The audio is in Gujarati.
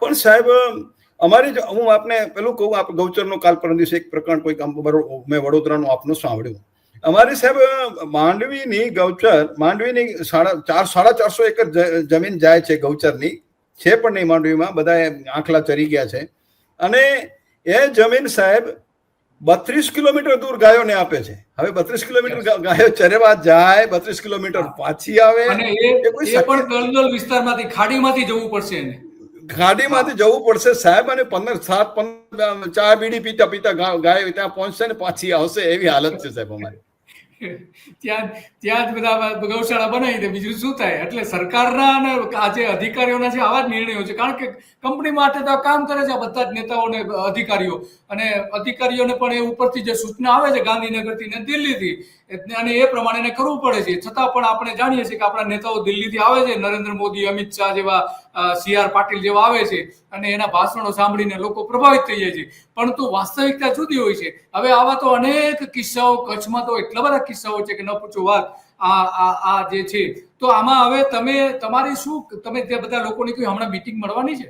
પણ સાહેબ અમારી જ હું આપને પેલું કહું આપ ગૌચરનો કાલ પરમ દિવસે એક પ્રકરણ કોઈ મેં વડોદરાનું આપનું સાંભળ્યું. અમારી સાહેબ માંડવીની ગૌચર માંડવીની સાડા ચાર સાડા ચારસો એકર જમીન જાય છે ગૌચરની. છે પણ નહીં માંડવીમાં બધા આંખલા ચરી ગયા છે. અને એ જમીન સાહેબ બત્રીસ કિલોમીટર દૂર ગાયોને આપે છે. હવે બત્રીસ કિલોમીટર ગાયો ચરવા જાય બત્રીસ કિલોમીટર પાછી આવે. એ પણ વિસ્તારમાંથી ખાડીમાંથી જવું પડશે એને. ગાડીમાંથી જવું પડશે સાહેબ અને પંદર સાત પંદર ચા બીડી પીતા પીતા ગાય ત્યાં પહોંચશે ને પાછી આવશે એવી હાલત છે સાહેબ અમારી. ત્યાં ત્યાં જ બધા ગૌશાળા બનાવી દે. બીજું શું થાય? એટલે સરકારના અને આ જે અધિકારીઓના છે આવા જ નિર્ણયો છે. કારણ કે કંપની માટે તો આ કામ કરે છે આ બધા જ નેતાઓને અધિકારીઓ. અને અધિકારીઓને પણ એ ઉપરથી જે સૂચના આવે છે ગાંધીનગરથી ને દિલ્હીથી અને એ પ્રમાણે કરવું પડે છે. છતાં પણ આપણે જાણીએ છીએ કે આપણા નેતાઓ દિલ્હીથી આવે છે. નરેન્દ્ર મોદી અમિત શાહ જેવા સી આર પાટીલ જેવા આવે છે અને એના ભાષણો સાંભળીને લોકો પ્રભાવિત થઈ જાય છે. પરંતુ વાસ્તવિકતા જુદી હોય છે. હવે આવા તો અનેક કિસ્સાઓ, કચ્છમાં તો એટલા બધા કિસ્સાઓ છે કે ન પૂછો વાત, આ આ આ જે છે. તો આમાં હવે તમે, તમારી શું, તમે જે બધા લોકોની કોઈ હમણાં મિટિંગ મળવાની છે?